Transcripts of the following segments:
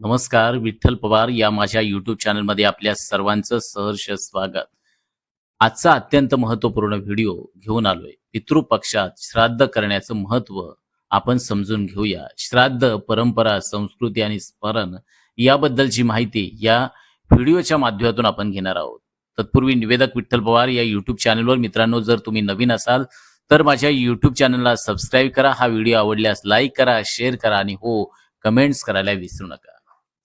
नमस्कार विठ्ठल पवार या माझ्या युट्यूब चॅनलमध्ये आपल्या सर्वांचं सहर्ष स्वागत. आजचा अत्यंत महत्त्वपूर्ण व्हिडिओ घेऊन आलोय. पितृपक्षात श्राद्ध करण्याचं महत्त्व आपण समजून घेऊया. श्राद्ध परंपरा संस्कृती आणि स्मरण याबद्दलची माहिती या व्हिडिओच्या माध्यमातून आपण घेणार आहोत. तत्पूर्वी निवेदक विठ्ठल पवार या युट्यूब चॅनलवर मित्रांनो जर तुम्ही नवीन असाल तर माझ्या युट्यूब चॅनलला सबस्क्राईब करा. हा व्हिडिओ आवडल्यास लाईक करा शेअर करा आणि हो कमेंट्स करायला विसरू नका.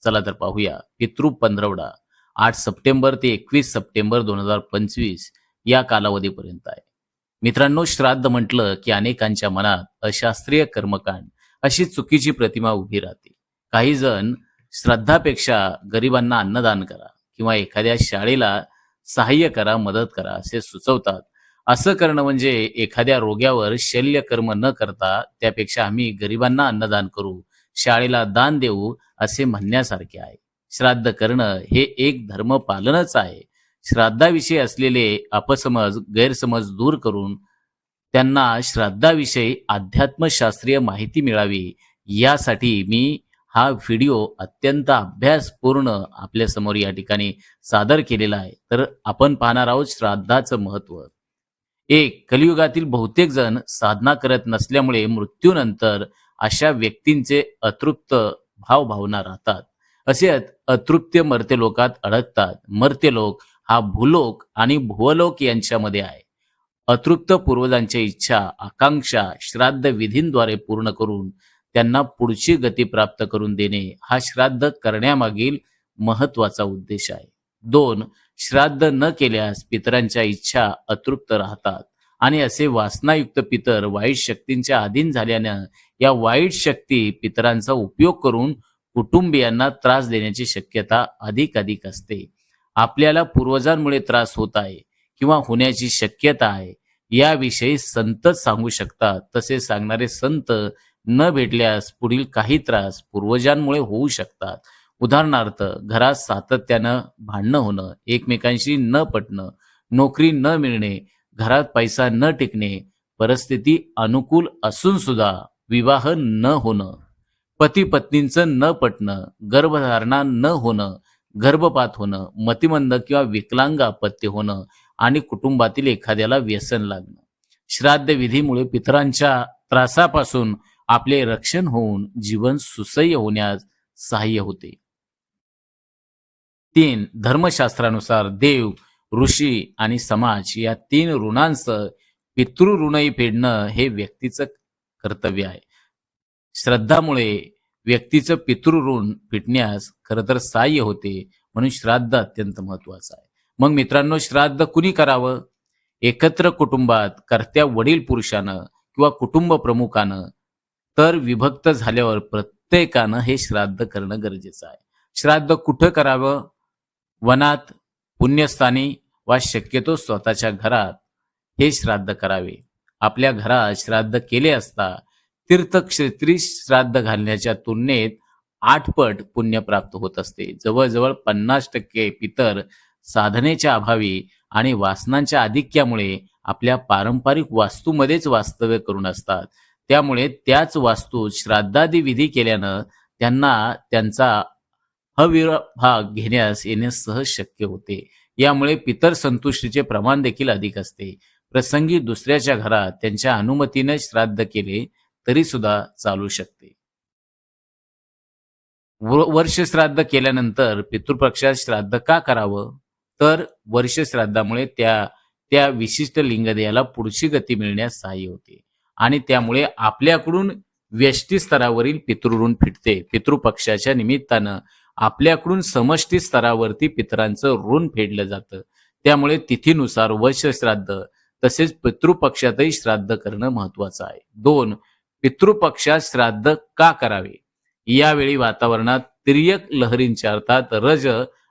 चला तर पाहूया. पितृ पंधरवडा आठ सप्टेंबर ते एकवीस सप्टेंबर दोन हजार पंचवीस या कालावधीपर्यंत आहे. मित्रांनो श्राद्ध म्हटलं की अनेकांच्या मनात अशास्त्रीय कर्मकांड अशी चुकीची प्रतिमा उभी राहते. काही जण श्रद्धापेक्षा गरिबांना अन्नदान करा किंवा एखाद्या शाळेला सहाय्य करा मदत करा असे सुचवतात. असं करणं म्हणजे एखाद्या रोग्यावर शल्य कर्म न करता त्यापेक्षा आम्ही गरिबांना अन्नदान करू शाळेला दान देऊ असे म्हणण्यासारखे आहे. श्राद्ध करणं हे एक धर्म पालनच आहे. श्राद्धाविषयी असलेले अपसमज गैरसमज दूर करून त्यांना श्राद्धाविषयी अध्यात्मशास्त्रीय माहिती मिळावी यासाठी मी हा व्हिडिओ अत्यंत अभ्यासपूर्ण आपल्यासमोर या ठिकाणी सादर केलेला आहे. तर आपण पाहणार आहोत श्राद्धाचं महत्त्व एक कलियुगातील बहुतेक जण साधना करत नसल्यामुळे मृत्यूनंतर अशा व्यक्तींचे अतृप्त भावभावना राहतात. असे अतृप्त अतृप्य मर्त्यलोकात अडकतात. मर्त्यलोक हा भूलोक आणि भुवलोक यांच्यामध्ये आहे. अतृप्त पूर्वजांच्या इच्छा आकांक्षा श्राद्ध विधींद्वारे पूर्ण करून त्यांना पुढची गती प्राप्त करून देणे हा श्राद्ध करण्यामागील महत्त्वाचा उद्देश आहे. दोन श्राद्ध न केल्यास पितरांच्या इच्छा अतृप्त राहतात. आणि असे वासनायुक्त पितर वाईट शक्तींच्या अधीन झाल्यानं या वाईट शक्ती पितरांचा उपयोग करून कुटुंबियांना त्रास देण्याची शक्यता अधिक अधिक असते. आपल्याला पूर्वजांमुळे त्रास होत आहे किंवा होण्याची शक्यता आहे याविषयी संतच सांगू शकतात. तसे सांगणारे संत न भेटल्यास पुढील काही त्रास पूर्वजांमुळे होऊ शकतात. उदाहरणार्थ घरात सातत्यानं भांडणं होणं एकमेकांशी न पटणं नोकरी न मिळणे घरात पैसा न टिकणे परिस्थिती अनुकूल असून सुद्धा विवाह न होणं पती पत्नींचं न पटणं गर्भधारणा न होणं गर्भपात होणं मतिमंद किंवा विकलांग आपत्ती होणं आणि कुटुंबातील एखाद्याला व्यसन लागणं. श्राद्ध विधीमुळे पितरांच्या त्रासापासून आपले रक्षण होऊन जीवन सुसह्य होण्यास सहाय्य होते. तीन धर्मशास्त्रानुसार देव ऋषी आणि समाज या तीन ऋणांचं पितृ ऋणही फेडणं हे व्यक्तीचं कर्तव्य आहे. श्रद्धामुळे व्यक्तीचं पितृ ऋण फिटण्यास खरं तर सहाय्य होते म्हणून श्राद्ध अत्यंत महत्वाचं आहे. मग मित्रांनो श्राद्ध कुणी करावं? एकत्र कुटुंबात कर्त्या वडील पुरुषानं किंवा कुटुंब प्रमुखानं तर विभक्त झाल्यावर प्रत्येकानं हे श्राद्ध करणं गरजेचं आहे. श्राद्ध कुठं करावं? वनात पुण्यस्थानी वा शक्यतो स्वतःच्या घरात हे श्राद्ध करावे. आपल्या घरात श्राद्ध केले असता तीर्थक्षेत्री श्राद्ध घालण्याच्या तुलनेत आठपट पुण्य प्राप्त होत असते. जवळजवळ पन्नास टक्के पितर साधनेच्या अभावी आणि वासनांच्या आधिक्यामुळे आपल्या पारंपरिक वास्तूमध्येच वास्तव्य करून असतात. त्यामुळे त्याच वास्तूत श्राद्धादी विधी केल्यानं त्यांना त्यांचा हविर्भाग घेण्यास येणे सहज शक्य होते. यामुळे पितर संतुष्टीचे प्रमाण देखील अधिक असते. प्रसंगी दुसऱ्याच्या घरात त्यांच्या अनुमतीने श्राद्ध केले तरी सुद्धा चालू शकते. वर्ष श्राद्ध केल्यानंतर पितृपक्षात श्राद्ध का करावं? तर वर्ष श्राद्धामुळे त्या त्या विशिष्ट लिंगदेयाला पुढची गती मिळण्यास सहाय्य होते. आणि त्यामुळे आपल्याकडून व्यष्टी स्तरावरील पितृऋण फिटते. पितृपक्षाच्या निमित्तानं आपल्याकडून समष्टी स्तरावरती पितरांचं ऋण फेडलं जातं. त्यामुळे तिथीनुसार वश श्राद्ध तसेच पितृपक्षातही श्राद्ध करणं महत्वाचं आहे. दोन पितृपक्षात श्राद्ध का करावे? यावेळी वातावरणात तिर्यक लहरींचे अर्थात रज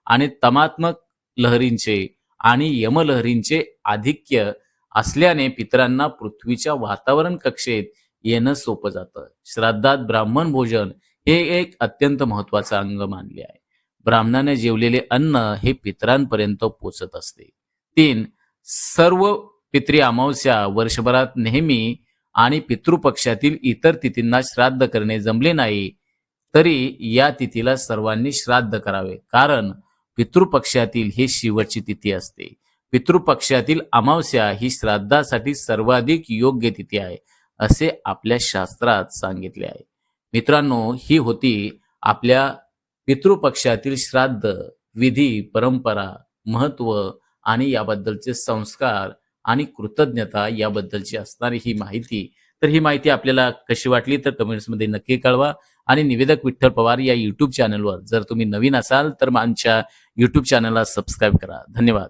आणि तमात्मक लहरींचे आणि यमलहरींचे आधिक्य असल्याने पितरांना पृथ्वीच्या वातावरण कक्षेत येणं सोपं जातं. श्राद्धात ब्राह्मण भोजन हे एक अत्यंत महत्वाचं अंग मानले आहे. ब्राह्मणाने जेवलेले अन्न हे पितरांपर्यंत पोचत असते. तीन सर्व पित्री अमावस्या वर्षभरात नेहमी आणि पितृपक्षातील इतर तिथींना श्राद्ध करणे जमले नाही तरी या तिथीला सर्वांनी श्राद्ध करावे. कारण पितृपक्षातील ही शेवटची तिथी असते. पितृपक्षातील अमावस्या ही श्राद्धासाठी सर्वाधिक योग्य तिथी आहे असे आपल्या शास्त्रात सांगितले आहे. मित्रांनो ही होती आपल्या पितृपक्षातील श्राद्ध विधी परंपरा महत्त्व आणि याबद्दलचे संस्कार आणि कृतज्ञता याबद्दलची असणारी ही माहिती. तर ही माहिती आपल्याला कशी वाटली तर कमेंट्समध्ये नक्की कळवा आणि निवेदक विठ्ठल पवार या यूट्यूब चॅनलवर जर तुम्ही नवीन असाल तर आमच्या यूट्यूब चॅनलला सबस्क्राईब करा. धन्यवाद.